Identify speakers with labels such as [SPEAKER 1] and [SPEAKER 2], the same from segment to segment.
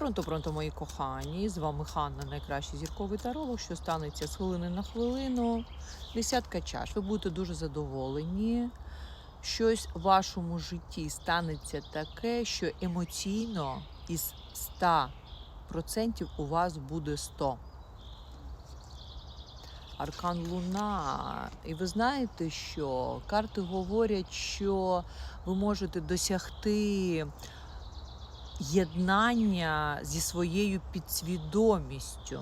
[SPEAKER 1] Пронто, пронто, мої кохані. З вами Ханна, найкращий зірковий таролог, що станеться з хвилини на хвилину. Десятка чаш. Ви будете дуже задоволені. Щось в вашому житті станеться таке, що емоційно із 100% у вас буде 100. Аркан Луна. І ви знаєте, що карти говорять, що ви можете досягти єднання зі своєю підсвідомістю.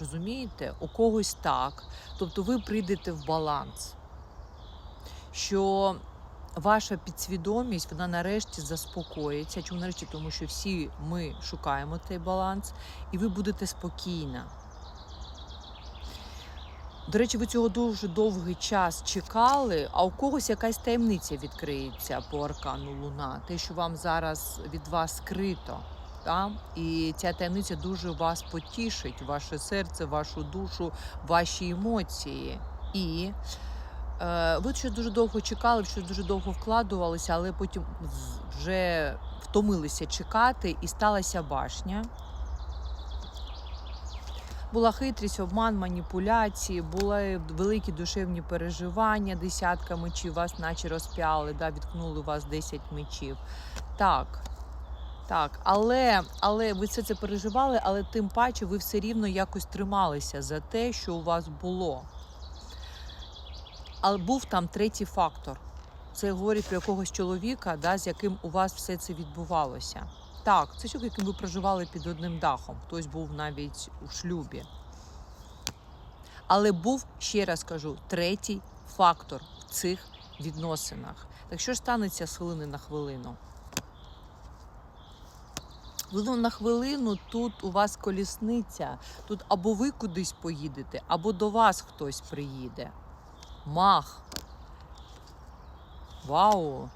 [SPEAKER 1] Розумієте? У когось так. Тобто ви прийдете в баланс. Що ваша підсвідомість, вона нарешті заспокоїться. Чому нарешті? Тому що всі ми шукаємо цей баланс, і ви будете спокійна. До речі, ви цього дуже довгий час чекали, а у когось якась таємниця відкриється по аркану Луна, те, що вам зараз від вас скрито. Та? І ця таємниця дуже вас потішить, ваше серце, вашу душу, ваші емоції. І е, ви щось дуже довго чекали, щось дуже довго вкладувалися, але потім вже втомилися чекати, і сталася башня. Була хитрість, обман, маніпуляції, були великі душевні переживання, десятка мечів, вас наче розп'яли, да, відкнули у вас 10 мечів. Так, так, але, але ви все це переживали, але тим паче ви все рівно якось трималися за те, що у вас було. Але був там третій фактор. Це говорить про якогось чоловіка, да, з яким у вас все це відбувалося. Так, це чоловік, яким ви проживали під одним дахом. Хтось був навіть у шлюбі. Але був, ще раз кажу, третій фактор в цих відносинах. Так що ж станеться з хвилини на хвилину? Хвилину на хвилину тут у вас колісниця. Тут або ви кудись поїдете, або до вас хтось приїде. Мах. Вау!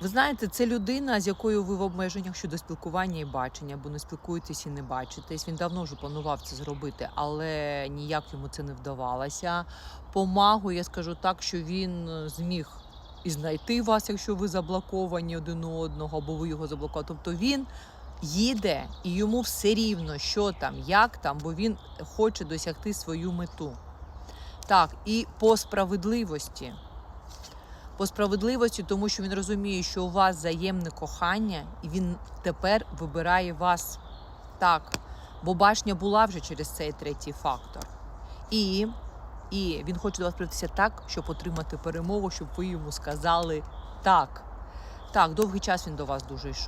[SPEAKER 1] Ви знаєте, це людина, з якою ви в обмеженнях щодо спілкування і бачення, бо не спілкуєтесь і не бачитесь. Він давно вже планував це зробити, але ніяк йому це не вдавалося. По магу я скажу так, що він е, зміг і знайти вас, якщо ви заблоковані один у одного, або ви його заблокували. Тобто він їде і йому все рівно, що там, як там, бо він хоче досягти свою мету. Так, і по справедливості по справедливості, тому що він розуміє, що у вас взаємне кохання, і він тепер вибирає вас так. Бо башня була вже через цей третій фактор. І, і він хоче до вас прийти так, щоб отримати перемогу, щоб ви йому сказали так. Так, довгий час він до вас дуже йшов.